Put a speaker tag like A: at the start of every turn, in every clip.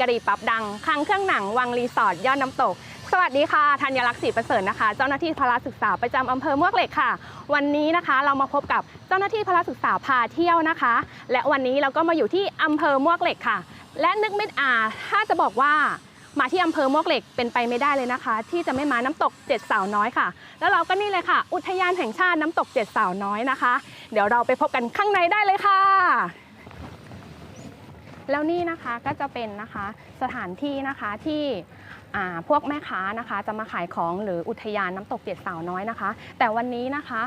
A: กะหรี่ปั๊บดังคลังเครื่องหนังวังรีสอร์ทยอดน้ำตก สวัสดีค่ะธัญลักษณ์ศรีประเสริฐนะคะ เจ้าหน้าที่พละศึกษาประจำอำเภอมวกเหล็กค่ะ วันนี้นะคะเรามาพบกับเจ้าหน้าที่พละศึกษาพาเที่ยวนะคะ และวันนี้เราก็มาอยู่ที่อำเภอมวกเหล็กค่ะ และนึกไม่อาถ้าจะบอกว่ามาที่อำเภอมวกเหล็กเป็นไปไม่ได้เลยนะคะ ที่จะไม่มาน้ำตกเจ็ดสาวน้อยค่ะ แล้วเราก็นี่เลยค่ะ อุทยานแห่งชาติน้ำตกเจ็ดสาวน้อยนะคะ เดี๋ยวเราไปพบกันข้างในได้เลยค่ะ แล้วนี่นะคะก็จะเป็นนะคะสถานที่นะคะที่อ่าพวกแม่ค้านะคะจะมาขายของหรืออุทยานน้ำตกเจ็ดสาวน้อยนะคะ แต่วันนี้นะคะ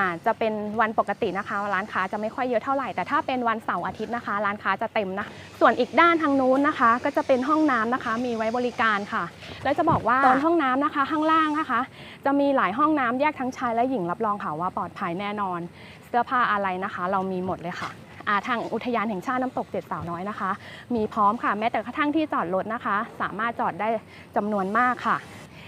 A: อาจจะเป็นวันปกตินะคะ ร้านค้าจะไม่ค่อยเยอะเท่าไหร่ แต่ถ้าเป็นวันเสาร์อาทิตย์นะคะ ร้านค้าจะเต็มนะ ส่วนอีกด้านทางนู้นนะคะ ก็จะเป็นห้องน้ำนะคะ มีไว้บริการค่ะ แล้วจะบอกว่าตอนห้องน้ำนะคะ ข้างล่างนะคะ จะมีหลายห้องน้ำแยกทั้งชายและหญิงรับรองค่ะว่าปลอดภัยแน่นอน เสื้อผ้าอะไรนะคะ เรามีหมดเลยค่ะอ่า ทางอุทยานแห่งชาติน้ำตกเจ็ดสาวน้อยนะคะ มีพร้อมค่ะแม้แต่กระทั่งที่จอดรถนะคะ สามารถจอดได้จำนวนมากค่ะ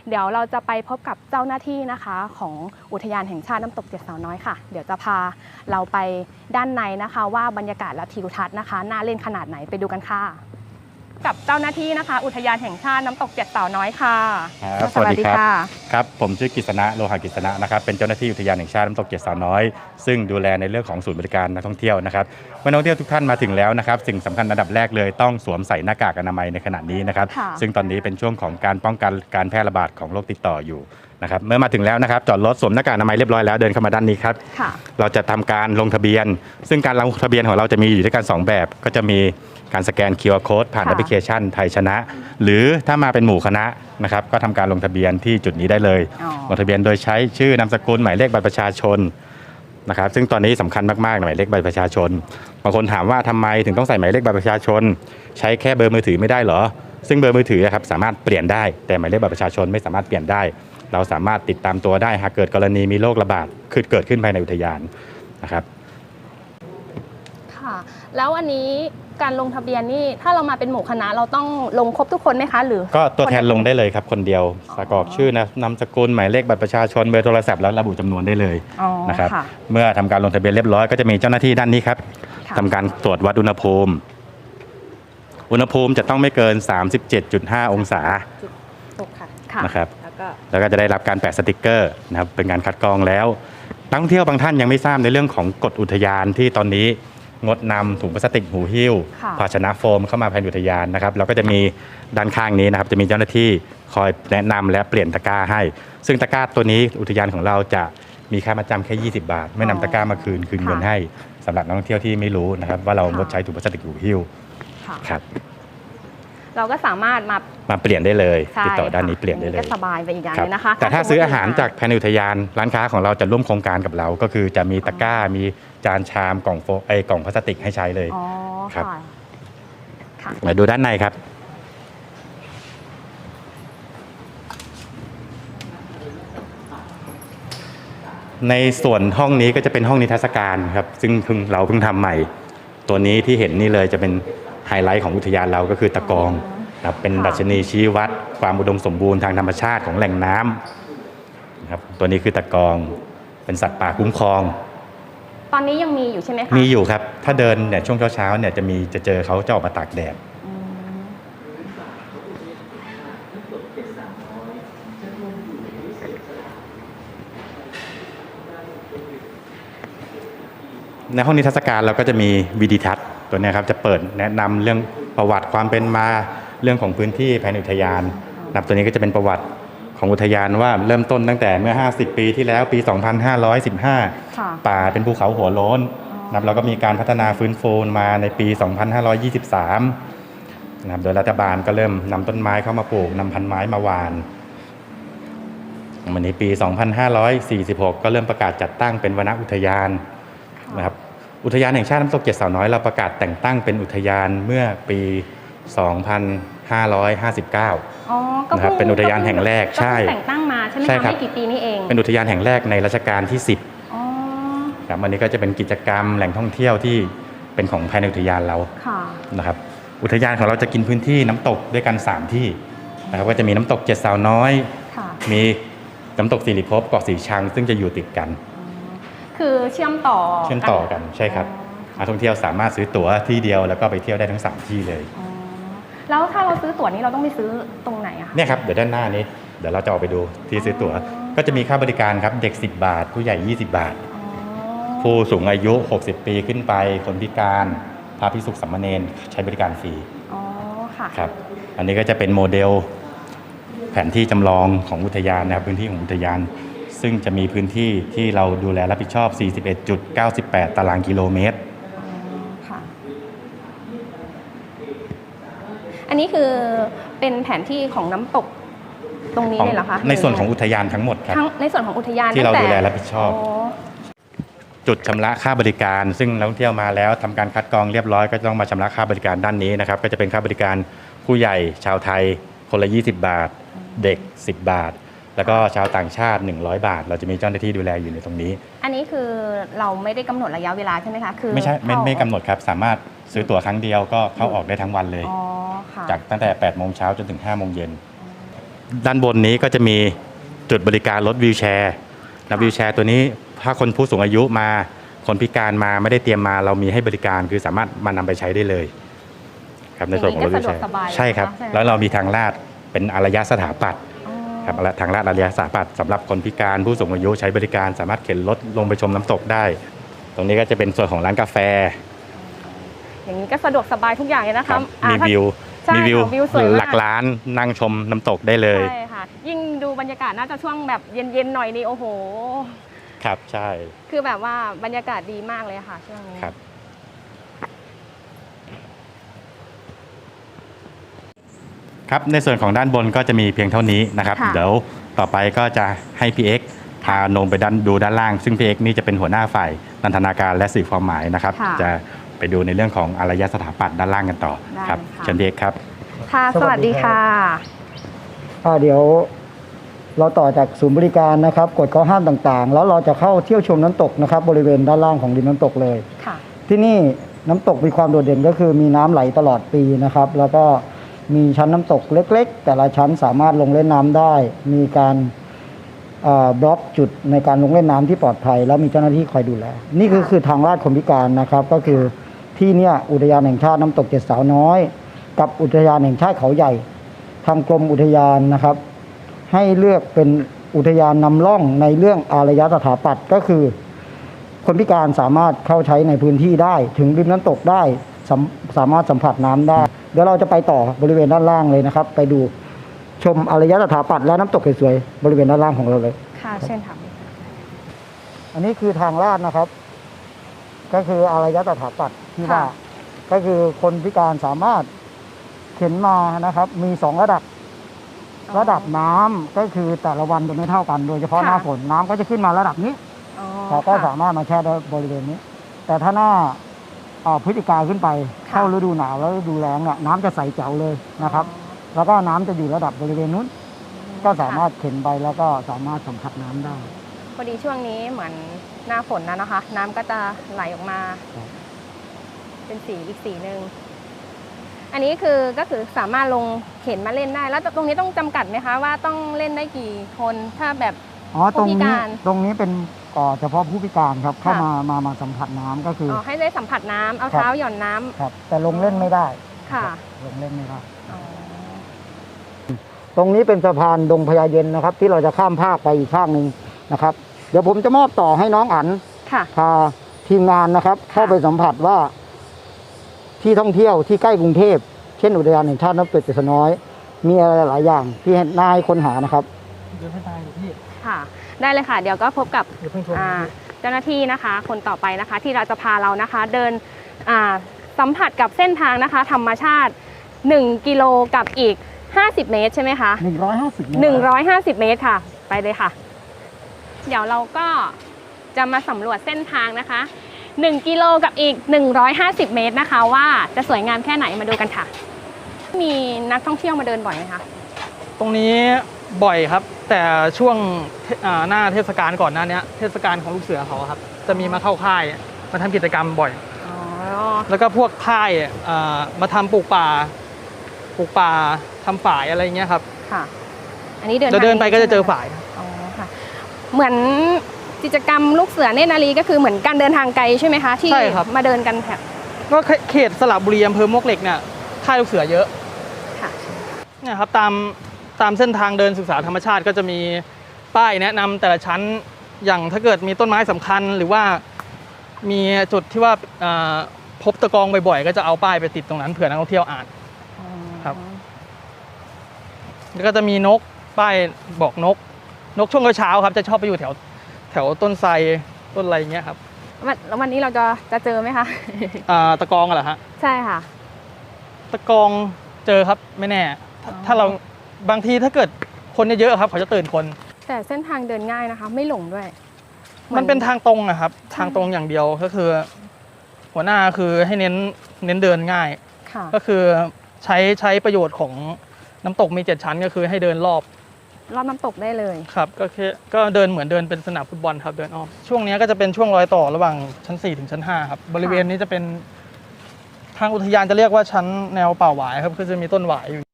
A: เดี๋ยวเราจะไปพบกับเจ้าหน้าที่นะคะ ของอุทยานแห่งชาติน้ำตกเจ็ดสาวน้อยค่ะ เดี๋ยวจะพาเราไปด้านในนะคะ ว่าบรรยากาศและทิวทัศน์นะคะน่าเล่นขนาดไหนไปดูกันค่ะ กับเจ้าหน้าที่นะคะ อุทยานแห่งชาติน้ำตกเจ็ดสาวน้อยค่ะ
B: ครับสวัสดีครับ
A: ค่ะ
B: ครับ ผมชื่อกิษณะโลหะกิษณะนะครับเป็นเจ้าหน้าที่อุทยานแห่งชาติน้ำตกเจ็ดสาวน้อย ซึ่งดูแลในเรื่องของศูนย์บริการนักท่องเที่ยวนะครับเมื่อนักท่องเที่ยวทุกท่านมาถึงแล้วนะครับสิ่งสำคัญอันดับแรกเลยต้องสวมใส่หน้ากากอนามัยในขณะนี้นะครับ
A: ค่ะ
B: ซึ่งตอนนี้เป็นช่วงของการป้องกันการแพร่ระบาดของโรคติดต่ออยู่ นะครับเมื่อมาถึงแล้วนะครับจอดรถสวมหน้ากากอนามัยเรียบร้อยแล้วเดินเข้ามาด้านนี้ครับ
A: ค่ะ
B: เราจะทำการลงทะเบียน ซึ่งการลงทะเบียนของเราจะมีอยู่ด้วยกัน 2 แบบ ก็จะมีการสแกน QR Code ผ่าน
A: ค่ะ
B: แอปพลิเคชันไทยชนะ หรือถ้ามาเป็นหมู่คณะนะครับก็ทำการลงทะเบียนที่จุดนี้ได้เลย
A: อ๋อ
B: ลงทะเบียนโดยใช้ชื่อนามสกุลหมายเลขบัตรประชาชนนะครับซึ่งตอนนี้สำคัญมากๆหมายเลขบัตรประชาชนบางคนถามว่าทำไมถึงต้องใส่หมายเลขบัตรประชาชน ใช้แค่เบอร์มือถือไม่ได้เหรอซึ่งเบอร์มือถือครับสามารถเปลี่ยนได้แต่หมายเลขบัตรประชาชนไม่สามารถเปลี่ยนได้ เราสามารถติดตามตัวได้หากเกิดกรณีมีโรคระบาดคือเกิดขึ้นภายในอุทยานนะครับ
A: ค่ะแล้วอันนี้การลงทะเบียนนี่ถ้าเรามาเป็นหมู่คณะเราต้องลงครบทุกคนไหมคะ หรือ
B: ก็ตัวแทนลงได้เลยครับคนเดียวสกรอกชื่อนะนามสกุลหมายเลขบัตรประชาชนเบอร์โทรศัพท์แล้วระบุจำนวนได้เลย
A: อ๋อ
B: นะครับ
A: ค่ะ
B: เมื่อทำการลงทะเบียนเรียบร้อยก็จะมีเจ้าหน้าที่ด้านนี้ครับ
A: ค่ะ
B: ทำการตรวจวัดอุณหภูมิ อุณหภูมิจะต้องไม่เกิน 37.5 องศา
C: ถูกค่ะ
A: ค่ะ
B: นะครับ
C: แล้วก็
B: แล้วก็จะได้รับการแปะสติกเกอร์นะครับเป็นการคัดกรองแล้วนักท่องเที่ยวบางท่านยังไม่ทราบในเรื่องของกฎอุทยานที่ตอนนี้งดนำถุงพลาสติกหูหิ้ว
A: ค่ะ
B: ภาชนะโฟมเข้ามาภายในอุทยานนะครับแล้วก็จะมีด้านข้างนี้นะครับจะมีเจ้าหน้าที่คอยแนะนำและเปลี่ยนตะกร้าให้ ซึ่งตะกร้าตัวนี้อุทยานของเราจะมีค่ามาจำแค่ 20 บาท ไม่นำตะกร้ามาคืนคืนเงินให้สำหรับนักท่องเที่ยวที่ไม่รู้นะครับว่าเรางดใช้ถุงพลาสติกหูหิ้ว
A: ค่ะ
B: ครับ
A: เราก็สามารถมา
B: มาเปลี่ยนได้เลย
A: ใช่
B: ติดต่อด้านนี้
A: ค่ะ
B: เปลี่ยนได้เลย
A: ก็สบายไปอีกอย่าง
B: ค
A: ห
B: รับ
A: นึงนะคะ
B: แต่ถ้าซื้ออาหารจากภายในอุทยานร้านค้าของเราจะร่วมโครงการกับเรา ก็คือจะมีตะกร้ามีจานชามกล่องโฟไอกล่องพลาสติกให้ใช้เลย
A: อ๋อ
B: ครับ
A: ค่ะค่ะ
B: มาดูด้านในครับ ในส่วนห้องนี้ก็จะเป็นห้องนิทรรศการครับ ซึ่งเพิ่งเราเพิ่งทำใหม่ ตัวนี้ที่เห็นนี่เลยจะเป็น ไฮไลท์ของอุทยานเราก็คือตะกองครับเป็น
A: ค่ะ
B: ดัชนีชี้วัด ความอุดมสมบูรณ์ทางธรรมชาติของแหล่งน้ำนะครับตัวนี้คือตะกองเป็นสัตว์ป่าคุ้มครอง
A: ตอนนี้ยังมีอยู่ใช่ไหมคะ
B: มีอยู่ครับ ถ้าเดินเนี่ยช่วงเช้าๆเนี่ยจะมีจะเจอเขาจะออกมาตากแดด
A: อืม
B: ในห้องนิทรรศการเราก็จะมีวิดีทัศน์ ตัวเนี้ยครับจะเปิดแนะนำเรื่องประวัติความเป็นมาเรื่องของพื้นที่ภายในอุทยานนะครับตัวนี้ก็จะเป็นประวัติของอุทยานว่าเริ่มต้นตั้งแต่เมื่อ 50 ปีที่แล้วปี 2515
A: ค่ะ
B: ป่าเป็นภูเขาหัวโล้นนะครับแล้วก็มีการพัฒนาฟื้นฟูมาในปี 2523นะครับโดยรัฐบาลก็เริ่มนำต้นไม้เข้ามาปลูกนำพันไม้มาหวานวันนี้ปี 2546 ก็เริ่มประกาศจัดตั้งเป็นวนอุทยานนะครับ อุทยานแห่งชาติน้ำตกเจ็ดสาวน้อยเราประกาศแต่งตั้งเป็นอุทยานเมื่อปี 2559
A: อ๋อก็
B: นะครับ
A: พิ่
B: เป็นอุทยานแห่งแรก
A: ก็
B: ใช่
A: เพิ่งแต่งตั้งมาใช่ไหม
B: ใช่
A: คะ
B: ครับ
A: ไม่กี่ปีนี้เอง
B: เป็นอุทยานแห่งแรกในรัชกาลที่
A: อ๋อ
B: 10ครับวันนี้ก็จะเป็นกิจกรรมแหล่งท่องเที่ยวที่เป็นของภายในอุทยานเรา
A: ค่ะ
B: นะครับอุทยานของเราจะกินพื้นที่น้ำตกด้วยกัน 3 ที่นะครับก็จะมีน้ำตกเจ็ดสาวน้อย
A: ค่ะ
B: มีน้ำตกสิริภพเกาะสีชัง ซึ่งจะอยู่ติดกัน
A: คือเชื่อมต่อ
B: เชื่อมต่อกันใช่ครับนักท่องเที่ยวสามารถซื้อตั๋วที่เดียวแล้วก็ไปเที่ยวได้ทั้งสามที่เลย
A: อ๋อแล้วถ้าเราซื้อตั๋วนี้เราต้องไปซื้อตรงไหนอะคะ
B: เนี่ยครับเดี๋ยวด้านหน้านี้เดี๋ยวเราจะออกไปดูที่ซื้อตั๋วก็จะมีค่าบริการครับเด็ก 10 บาท ผู้ใหญ่ 20 บาท
A: อ๋อ
B: ผู้สูงอายุ 60 ปีขึ้นไป คนพิการพระพิสุขสัมมเนนใช้บริการฟรี
A: อ๋อค่ะ
B: ครับอันนี้ก็จะเป็นโมเดลแผนที่จำลองของอุทยานนะครับพื้นที่ของอุทยาน ซึ่งจะมีพื้นที่ที่เราดูแลรับผิดชอบ 41.98 ตารางกิโลเมตร
A: อ๋อค่ะอันนี้คือเป็นแผนที่ของน้ำตกตรงนี้เลยเหรอคะ
B: ในส่วนของอุทยานทั้งหมดครับ
A: ทั้งในส่วนของอุทยาน
B: ที่เรา
A: ตั้ง
B: ดู
A: แต่
B: แลรับผิดชอบจุดชำระค่าบริการ ซึ่งนักท่องเที่ยวมาแล้วทำการคัดกรองเรียบร้อยก็ต้องมาชำระค่าบริการด้านนี้นะครับ ก็จะเป็นค่าบริการผู้ใหญ่ชาวไทยคนละ 20 บาท เด็ก 10 บาท แล้วก็ชาวต่างชาติ 100 บาท เราจะมีเจ้าหน้าที่ดูแลอยู่ในตรงนี้
A: อันนี้คือเราไม่ได้กำหนดระยะเวลาใช่ไหมคะ คือ
B: ไม่ใช่ไม่
A: เข้า
B: ไม่กำหนดครับสามารถซื้อตั๋วครั้งเดียวก็เข้าออกได้ทั้งวันเลย
A: อ๋อค่ะ
B: จากตั้งแต่8โมงเช้าจนถึง5โมงเย็นด้านบนนี้ก็จะมีจุดบริการรถวีลแชร์นะวีลแชร์ตัวนี้ถ้าคนผู้สูงอายุมา คนพิการมาไม่ได้เตรียมมาเรามีให้บริการคือสามารถมานำไปใช้ได้เลย ครับในส่วนของรถวีลแชร์ใช่ครับแล้วเรามีทางลาดเป็นอารยสถาปัตย์
A: อ๋อ
B: ครับทางลาดอารยสถาปัตย์สำหรับคนพิการผู้สูงอายุใช้บริการสามารถเข็นรถลงไปชมน้ำตกได้ ตรงนี้ก็จะเป็นส่วนของร้านกาแฟ
A: อย่างนี้ก็สะดวกสบายทุกอย่างเลยนะ
B: ครั
A: คะ
B: บ
A: อ่า
B: มี
A: ถ้า
B: วิว
A: ใช่
B: มีวิว
A: ค่ะวิวสวยมาก
B: หลักล้านนั่งชมน้ำตกได้เลย
A: ใช่ค่ะยิ่งดูบรรยากาศน่าจะช่วงแบบเย็นๆหน่อยนี่โอ้โห
B: ครับใช่
A: คือแบบว่าบรรยากาศดีมากเลยค่ะช่วงนี้
B: ครับ ครับในส่วนของด้านบนก็จะมีเพียงเท่านี้นะครับ
A: ค่ะ
B: เดี๋ยวต่อไปก็จะให้พี่เอ็กพาลงไปด้านดูด้านล่าง ซึ่งพี่เอ็กนี่จะเป็นหัวหน้าฝ่ายนันทนาการและสื่อความหมายนะครับ
A: ค่ะ
B: จะไปดูในเรื่องของอารยสถาปัตย์ด้านล่างกันต่อ
A: ได้
B: ครับ
A: ค่ะ
B: เชิญพี่เอ็กครับ
A: ค่ะ สวัสดีค่ะ
C: อ่าเดี๋ยวเราต่อจากศูนย์บริการนะครับกฎข้อห้ามต่างๆ แล้วเราจะเข้าเที่ยวชมน้ำตกนะครับ บริเวณด้านล่างของริมน้ำตกเลย
A: ค่ะ
C: ที่นี่น้ำตกมีความโดดเด่นก็คือมีน้ำไหลตลอดปีนะครับ แล้วก็ มีชั้นน้ำตกเล็กๆ แต่ละชั้นสามารถลงเล่นน้ำได้ มีการบล็อกจุดในการลงเล่นน้ำที่ปลอดภัย แล้วมีเจ้าหน้าที่คอยดูแล นี่คือคือทางลาดคนพิการนะครับ ก็คือที่เนี่ยอุทยานแห่งชาติน้ำตกเจ็ดสาวน้อย กับอุทยานแห่งชาติเขาใหญ่ ทางกรมอุทยานนะครับ ให้เลือกเป็นอุทยานนำร่องในเรื่องอารยสถาปัตย์ก็คือ คนพิการสามารถเข้าใช้ในพื้นที่ได้ ถึงริมน้ำตกได้ สามสามารถสัมผัสน้ำได้ เดี๋ยวเราจะไปต่อบริเวณด้านล่างเลยนะครับ ไปดูชมอารยสถาปัตย์และน้ำตกสวยๆบริเวณด้านล่างของเราเลย
A: ค่ะเช่นค่ะ
C: อันนี้คือทางลาดนะครับ ก็คืออารยสถาปัตย์ที่ว่า
A: ค่ะ
C: ก็คือคนพิการสามารถเข็นมานะครับ มีสองระดับระดับน้ำก็คือแต่ละวันจะไม่เท่ากัน โดยเฉพาะ
A: ค่ะ
C: หน้าฝนน้ำก็จะขึ้นมาระดับนี้
A: อ๋อ
C: เราก็
A: ค่ะ
C: สามารถมาแช่ได้บริเวณนี้ แต่ถ้าหน้า อ่าพฤศจิกาขึ้นไป
A: ค่ะ
C: เข้าฤดูหนาวแล้วฤดูแล้งเนี่ยน้ำจะใสแจ๋วเลยนะครับ แล้วก็น้ำจะอยู่ระดับบริเวณนู้น ก็สามารถเข็นไปแล้วก็สามารถสัมผัสน้ำได้
A: พอดีช่วงนี้เหมือนหน้าฝนนะนะคะ น้ำก็จะไหลออกมา
C: ครับ
A: เป็นสีอีกสีหนึ่งอันนี้คือก็คือสามารถลงเข็นมาเล่นได้ แล้วตรงนี้ต้องจำกัดไหมคะว่าต้องเล่นได้กี่คนถ้าแบบ
C: อ๋อตรง
A: ผู้พิ
C: นี้
A: การ
C: ตรงนี้เป็น อ่าเฉพาะผู้พิการครับเข้า
A: ค่ะ
C: มามามาสัมผัสน้ำก็คืออ
A: อ๋อให้ได้สัมผัสน้ำเอา
C: ครับ
A: เท้าหย่อนน้ำ
C: ครับ แต่ลงเล่นไม่ได้
A: ค่ะ
C: ลงเล่นไม่ได้
A: อ๋อ
C: ตรงนี้เป็นสะพานดงพญาเย็นนะครับ ที่เราจะข้ามภาคไปอีกข้างหนึ่งนะครับ เดี๋ยวผมจะมอบต่อให้น้องอัน
A: ค่ะ
C: พาทีมงานนะครับ เข้าไปสัมผัสว่า ที่ท่องเที่ยวที่ใกล้กรุงเทพเช่นอุทยานแห่งชาติน้ำเป็ดเจ็ดสน้อย มีอะไรหลายอย่างที่ให้นายค้นหานะครับเดี๋ยวให้นายพี่
A: ค่ะ ได้เลยค่ะ เดี๋ยวก็พบกับ
C: เดี๋ยวเพิ่งชม
A: อ่าเจ้าหน้าที่นะคะ คนต่อไปนะคะ ที่เราจะพาเรานะคะ เดินอ่าสัมผัสกับเส้นทางนะคะ ธรรมชาติ 1 กิโลกับอีก 50 เมตร ใช่ไหมคะ
C: หนึ่งร้อยห้าสิบ
A: 150 เมตรค่ะ ไปเลยค่ะ เดี๋ยวเราก็จะมาสำรวจเส้นทางนะคะ 1 กิโลกับอีก 150 เมตรนะคะ ว่าจะสวยงามแค่ไหนมาดูกันค่ะ มีนักท่องเที่ยวมาเดินบ่อยไหมคะ
D: ตรงนี้ บ่อยครับ แต่ช่วงเทอ่าหน้าเทศกาลก่อนหน้าเนี้ยเทศกาลของลูกเสือเขาอะครับ จะมีมาเข้าค่ายมาทำกิจกรรมบ่อย
A: อ๋อ
D: แล้วก็พวกค่ายอ่ามาทำปลูกป่าปลูกป่าทำฝายอะไรเงี้ยครับ
A: ค่ะ อันนี้เดิน
D: จะเดินไป
A: ทาง
D: ก็จะเจอ
A: ใช่ไหม
D: ฝาย
A: อ๋อค่ะ เหมือนกิจกรรมลูกเสือเนตรนารีก็คือเหมือนการเดินทางไกลใช่ไหมคะที่
D: ใช่ครับ
A: มาเดินกันแถบ
D: ก็เขตสระบุรีอำเภอมวกเหล็กเนี่ยค่ายลูกเสือเยอะ
A: ค่ะ
D: เนี่ยครับตาม ตามเส้นทางเดินศึกษาธรรมชาติก็จะมีป้ายแนะนำแต่ละชั้นอย่างถ้าเกิดมีต้นไม้สำคัญ หรือว่ามีจุดที่ว่าเอ่อพบตะกองบ่อยๆ ก็จะเอาป้ายไปติดตรงนั้นเผื่อนักท่องเที่ยวอ่านครับ แล้วก็จะมีนกป้ายบอกนก นกช่วงเช้าๆครับ จะชอบไปอยู่แถวแถวต้นไทรต้นอะไรอย่างเงี้ยครับ
A: วันแล้ววันนี้เราจะจะเจอไหมคะ
D: อ่าตะกองอะเหรอฮะ
A: ใช่ค่ะ
D: ตะกองเจอครับไม่แน่ ถ้า
A: อ๋อ
D: ถ้าเรา บางทีถ้าเกิดคนเยอะๆครับเขาจะตื่นคน
A: แต่เส้นทางเดินง่ายนะคะ ไม่หลงด้วย
D: มันเป็นทางตรงอะครับ ทางตรงอย่างเดียวก็คือ หัวหน้าคือให้เน้นเน้นเดินง่าย
A: ค่ะ
D: ก็คือใช้ใช้ประโยชน์ของน้ำตกมีเจ็ดชั้นก็คือให้เดินรอบ
A: รอบน้ำตกได้เลย
D: ครับก็คือก็เดินเหมือนเดินเป็นสนามฟุตบอลครับเดินอ้อมช่วงนี้ก็จะเป็นช่วงรอยต่อระหว่างชั้น 4 ถึงชั้น 5 ครับ บริเวณนี้จะเป็นทางอุทยานจะเรียกว่าชั้นแนวป่าหวายครับคือจะมีต้นหวายอยู่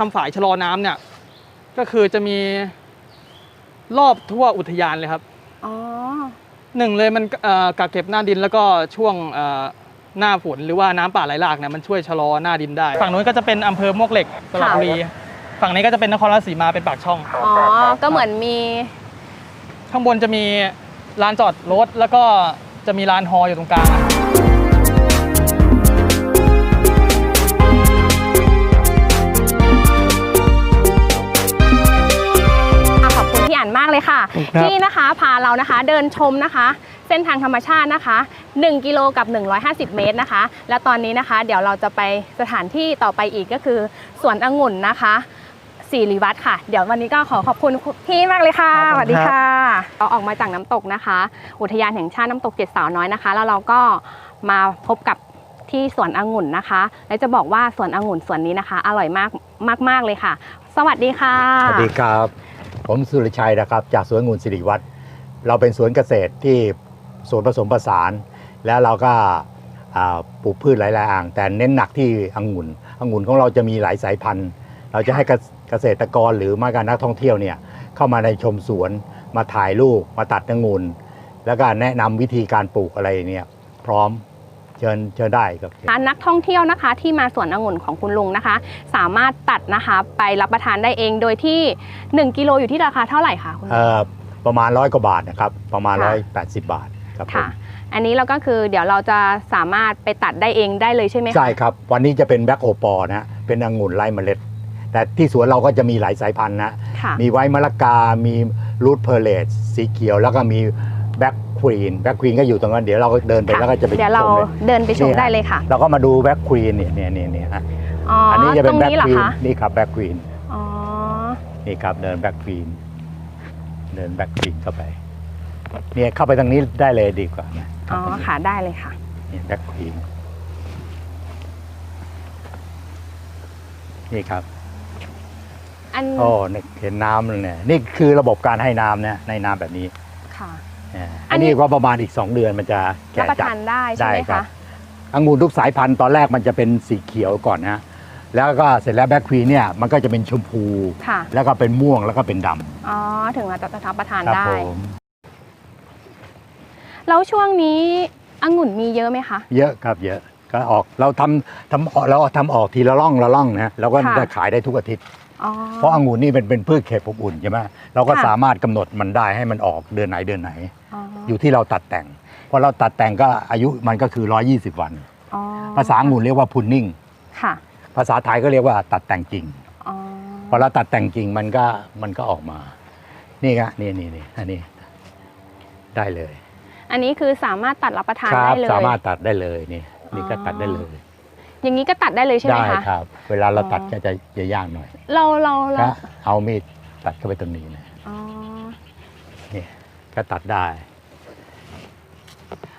D: ที่ทำฝายชะลอน้ำเนี่ย ก็คือจะมีรอบทั่วอุทยานเลยครับ
A: อ๋อ
D: หนึ่งเลยมันเอ่อกักเก็บหน้าดินแล้วก็ช่วงเอ่อหน้าฝนหรือว่าน้ำป่าไหลหลากเนี่ยมันช่วยชะลอหน้าดินได้ ฝั่งนู้นก็จะเป็นอำเภอมวกเหล็กสระบุรี ฝั่งนี้ก็จะเป็นนครราชสีมาเป็นปากช่อง
A: อ๋อ ก็เหมือนมี
D: ข้างบนจะมีลานจอดรถแล้วก็จะมีลานฮออยู่ตรงกลาง
A: ที่นะคะพาเรานะคะเดินชมนะคะ เส้นทางธรรมชาตินะคะ 1 กิโลกับ 150 เมตรนะคะ และตอนนี้นะคะ เดี๋ยวเราจะไปสถานที่ต่อไปอีกก็คือสวนองุ่นนะคะสิริวัตรค่ะ เดี๋ยววันนี้ก็ขอขอบคุณพี่มากเลยค่ะสวัสดีค่ะเราออกมาจากน้ำตกนะคะ อุทยานแห่งชาติน้ำตกเจ็ดสาวน้อยนะคะ แล้วเราก็มาพบกับที่สวนองุ่นนะคะ และจะบอกว่าสวนองุ่นสวนนี้นะคะ อร่อยมากมากๆเลยค่ะ สวัสดีค่ะ
E: สวัสดีครับ ผมสุรชัยนะครับจากสวนองุ่นสิริวัตรเราเป็นสวนเกษตรที่สวนผสมผสาน แล้วเราก็ปลูกพืชหลายๆอย่างแต่เน้นหนักที่องุ่นองุ่นของเราจะมีหลายสายพันธุ์ เราจะให้เกษตรกรหรือมาการนักท่องเที่ยวเนี่ยเข้ามาในชมสวนมาถ่ายรูปมาตัดองุ่นแล้วก็แนะนำวิธีการปลูกอะไรเนี่ยพร้อม เชิญเชิญได้ครับ
A: ร้านนักท่องเที่ยวนะคะ ที่มาสวนองุ่นของคุณลุงนะคะ สามารถตัดนะคะไปรับประทานได้เองโดยที่ 1 กิโลอยู่ที่ราคาเท่าไหร่คะคุณลุ
E: เอ่
A: ง
E: อประมาณร้อยกว่าบาทนะครับ ประมาณ
A: ค่ะ
E: ร้อยแปดสิบบาทครับผม
A: ค่ะอันนี้เราก็คือเดี๋ยวเราจะสามารถไปตัดได้เองได้เลยใช่ไหมคะ
E: ใช่ครับ วันนี้จะเป็นแบ็คโอปอนะฮะเป็นองุ่นไร้เมล็ด แต่ที่สวนเราก็จะมีหลายสายพันธุ์นะ
A: ค่ะ
E: มีไวท์มะละกา มีรูทเพอร์เลตสีเขียว แล้วก็มีแบ็ค ควีนแบ็คควีนก็อยู่ตรงนั้นเดี๋ยวเราก็เดินไป
A: ค่ะ
E: แล้วก็จะไป
A: เดี๋ยวเรา
E: ชมเลย
A: เดินไปชม
E: นี่ฮะ
A: ได้เลยค่ะ
E: เราก็มาดูแบ็คควีนเนี่ยเนี่ยเนี่ยเนี่ยฮะ
A: อ๋อ
E: อั
A: อั
E: นนี้จะ
A: ต
E: เป็
A: ร
E: น
A: ง
E: แบ็ค
A: นี้เหรอ
E: ควีน
A: คะ
E: นี่ครับแบ็คควีน
A: อ๋อ
E: นี่ครับเดินแบ็คควีนเดินแบ็คควีนเข้าไปเนี่ยเข้าไปทางนี้ได้เลยดีกว่านะ
A: อ๋อค่ะได้เลยค่ะ
E: นี่แบ็คควีนนี่ครับ
A: อัน
E: โอ้เนี่ยเห็นน้ำเลยเนี่ยนี่คือระบบการให้น้ำเนี่ยในน้ำแบบนี้
A: ค่ะ
E: อ่า
A: อั
E: อั
A: น
E: น
A: นี้
E: นี้ก็ประมาณอีก 2 เดือนมันจะ
A: รับ
E: แก่
A: ประ
E: จัด
A: ทานได้ใช่ไหม
E: ได้ครั
A: คะ
E: บองุ่นทุกสายพันธุ์ตอนแรกมันจะเป็นสีเขียวก่อนนะแล้วก็เสร็จแล้วแบ็คควีนเนี่ยมันก็จะเป็นชมพู
A: ค่ะ
E: แล้วก็เป็นม่วงแล้วก็เป็นดำ
A: อ๋อ ถึงเราจะรับประทาน
E: ครับ
A: ได้
E: ผม
A: แล้วช่วงนี้องุ่นมีเยอะไหมคะ
E: เยอะครับเยอะก็ออกเราทำทำออกเราทำออกทีละร่องละร่องนะเราก็
A: ค่ะ
E: ได้ขายได้ทุกอาทิตย์
A: อ๋อ
E: เพราะองุ่นนี่เป็นเป็นพืชเขตอบอุ่นใช่ไหมเราก็
A: ค่ะ
E: สามารถกำหนดมันได้ให้มันออกเดือนไหนเดือนไหน
A: อ๋อ
E: อยู่ที่เราตัดแต่งพอเราตัดแต่งก็อายุมันก็คือ 120 วัน
A: อ๋อ
E: ภาษาองุ่นเรียกว่าพุนนิ่ง
A: ค่ะ
E: ภาษาไทยก็เรียกว่าตัดแต่งจริง
A: อ๋อ
E: พอเราตัดแต่งจริงมันก็มันก็ออกมา นี่ครับนี่นี่นี่อันนี้ได้เลย
A: อันนี้คือสามารถตัดรับประทาน
E: ครั
A: ได้เลย
E: สามารถตัดได้เลยนี่นี่ก็
A: อ๋อ
E: ตัดได้เลย
A: อย่างนี้ก็ตัดได้เลยใช่ไหม
E: ได้
A: คะ
E: ครับ เวลาเรา
A: อ๋อ
E: ตัดก็จะจะยากหน่อย
A: เราเราเรา
E: ก็เอามีดตัดเข้าไปตรงนี้นะ
A: อ๋อ
E: นี่ก็ตัดได้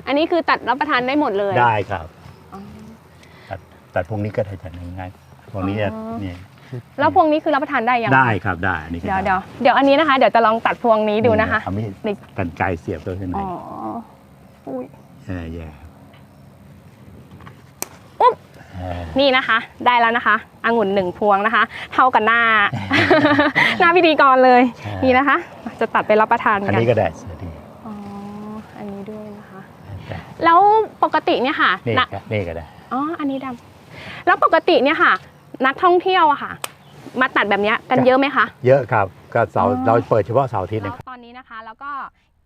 A: อันนี้คือตัดรับประทานได้หมดเลย
E: ได้ครับ
A: อ๋อ
E: ตัดตัดพวกนี้ก็ได้จะง่ายๆพวกนี้จะ
A: อ๋อ
E: นี่
A: แล้วพวงนี้คือรับประทานได้ยัง
E: ได้ครับได้อันนี้ก็
A: เดี๋ยวเดี๋ยวเดี๋ยวอันนี้นะคะเดี๋ยวจะลองตัดพวงนี้ดูนะคะ
E: เอามีด
A: นี่
E: กันไกรเสียบตัวขึ้นใน
A: อ๋ออุ้ย
E: เออแย่
A: อุ๊บ
E: เออ
A: นี่นะคะได้แล้วนะคะองุ่นหนึ่งพวงนะคะ เท่ากับหน้า หน้าพิธีกรเลยนี่นะคะ จะตัดไปรับประทาน
E: อัน
A: กัน
E: นี้ก็ได้เสียดี
A: อ๋ออันนี้ด้วยนะคะ
E: ได้
A: แล้วปกติเนี่ยค่ะ
E: นี่
A: นะ
E: ก็นี่ก็ได้
A: อ๋ออันนี้ดำแล้วปกติเนี่ยค่ะ นักท่องเที่ยวอะค่ะ มาตัดแบบเนี้ยกันเยอะไหมคะ
E: เยอะครับก็เสาร์
A: อ๋อ
E: เราเปิดเฉพาะเสาร์อาทิตย์
A: แล้
E: นะ
A: ว
E: ครับ
A: ตอนนี้นะคะ แล้วก็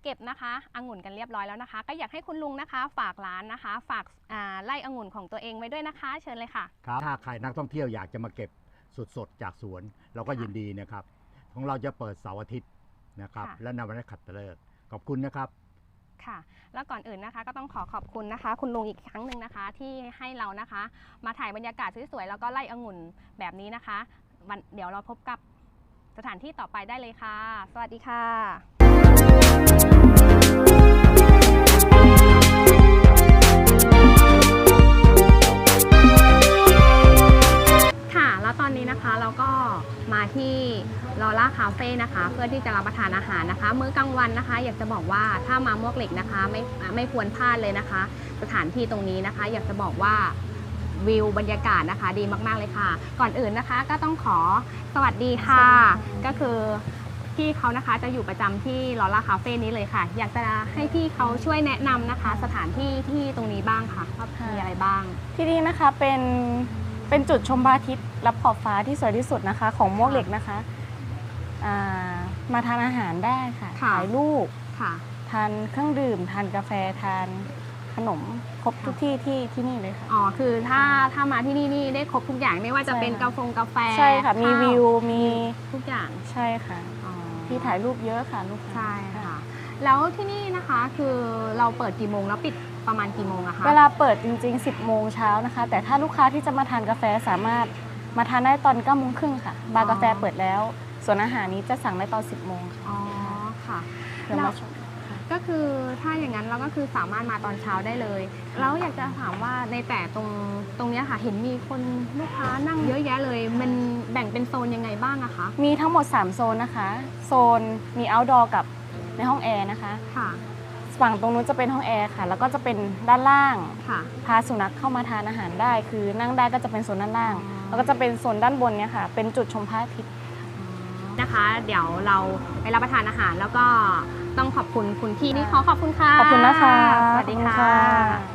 A: เก็บนะคะองุ่นกันเรียบร้อยแล้วนะคะ ก็อยากให้คุณลุงนะคะ ฝากร้านนะคะ ฝากอ่าไล่องุ่นของตัวเองไว้ด้วยนะคะ เชิญเลยค่ะ
E: ครับถ้าใครนักท่องเที่ยวอยากจะมาเก็บสดๆจากสวน เราก็ยินดีนะครับ ของเราจะเปิดเสาร์อาทิตย์นะครับ
A: ค่ะ
E: และในวันขัตฤกษ์ขอบคุณนะครับ
A: ค่ะแล้วก่อนอื่นนะคะก็ต้องขอขอบคุณนะคะ คุณลุงอีกครั้งหนึ่งนะคะ ที่ให้เรานะคะ มาถ่ายบรรยากาศสวยๆแล้วก็ไล่องุ่นแบบนี้นะคะวันเดี๋ยวเราพบกับสถานที่ต่อไปได้เลยค่ะ สวัสดีค่ะ ค่ะ แล้วตอนนี้นะคะเราก็มาที่ลอล่าคาเฟ่นะคะ เพื่อที่จะรับประทานอาหารนะคะ มื้อกลางวันนะคะ อยากจะบอกว่าถ้ามามวกเหล็กนะคะไม่ไม่ควรพลาดเลยนะคะ สถานที่ตรงนี้นะคะ อยากจะบอกว่าวิวบรรยากาศนะคะดีมาก ๆ เลยค่ะ ก่อนอื่นนะคะก็ต้องขอสวัสดีค่ะ ก็คือ พี่เขานะคะจะอยู่ประจำที่ลอล่าคาเฟ่นี้เลยค่ะ อยากจะให้พี่เขาช่วยแนะนำนะคะ สถานที่ที่ตรงนี้บ้างค่ะว่ามีอะไรบ้าง
F: ที่นี่นะคะเป็นเป็นจุดชมพระอาทิตย์รับขอบฟ้าที่สวยที่สุดนะคะ ของมวกเหล็กนะคะอ่ามาทานอาหารได้ค่ะ
A: ค่ะ
F: ถ่ายรูป
A: ค่ะ
F: ทานเครื่องดื่ม ทานกาแฟทานขนมครบทุกที่ที่ที่นี่เลยค่ะ
A: อ๋อ คือถ้าถ้ามาที่นี่นี่ได้ครบทุกอย่างไม่ว่าจะ
F: ใช่
A: เป็น
F: ค่ะ
A: กาแฟกาแฟ
F: ใช่ค่ะมี
A: ข้า
F: วิวมี
A: ทุกอย่าง
F: ใช่ค่ะ
A: อ๋อ
F: ที่ถ่ายรูปเยอะค่ะลูกค้า
A: ใช่ค่ะ แล้วที่นี่นะคะคือเราเปิดกี่โมงแล้วปิดประมาณกี่โมงอะคะ
F: เวลาเปิดจริง ๆ 10 โมงเช้านะคะ แต่ถ้าลูกค้าที่จะมาทานกาแฟสามารถมาทานได้ตอน9โมงครึ่งค่ะ บาร์กาแฟเปิดแล้ว ส่วนอาหารนี้จะสั่งได้ตอน 10 โมงค่ะ
A: อ๋อค่ะ
F: เดี๋ยวมาชม
A: ก็คือถ้าอย่างนั้นเราก็คือสามารถมาตอนเช้าได้เลย แล้วอยากจะถามว่าในแต่ตรงตรงเนี้ยค่ะ เห็นมีคนลูกค้านั่งเยอะแยะเลย มันแบ่งเป็นโซนยังไงบ้างอะคะ
F: มีทั้งหมด 3 โซนนะคะ โซนมี outdoor กับในห้องแอร์นะคะ
A: ค่ะ
F: ฝั่งตรงนู้นจะเป็นห้องแอร์ค่ะ แล้วก็จะเป็นด้านล่าง
A: ค่ะ
F: พาสุนัขเข้ามาทานอาหารได้ คือนั่งได้ก็จะเป็นโซนด้านล่าง
A: อ๋อ
F: แล้วก็จะเป็นโซนด้านบนเนี่ยค่ะ เป็นจุดชมพระอาทิตย์
A: นะคะ เดี๋ยวเราไปรับประทานอาหารแล้วก็ต้องขอบคุณคุณพี่นี่ขอขอบคุณค่ะ
F: ขอบคุณนะคะ
A: สวัสดี
F: ขอบณ
A: ค่ะ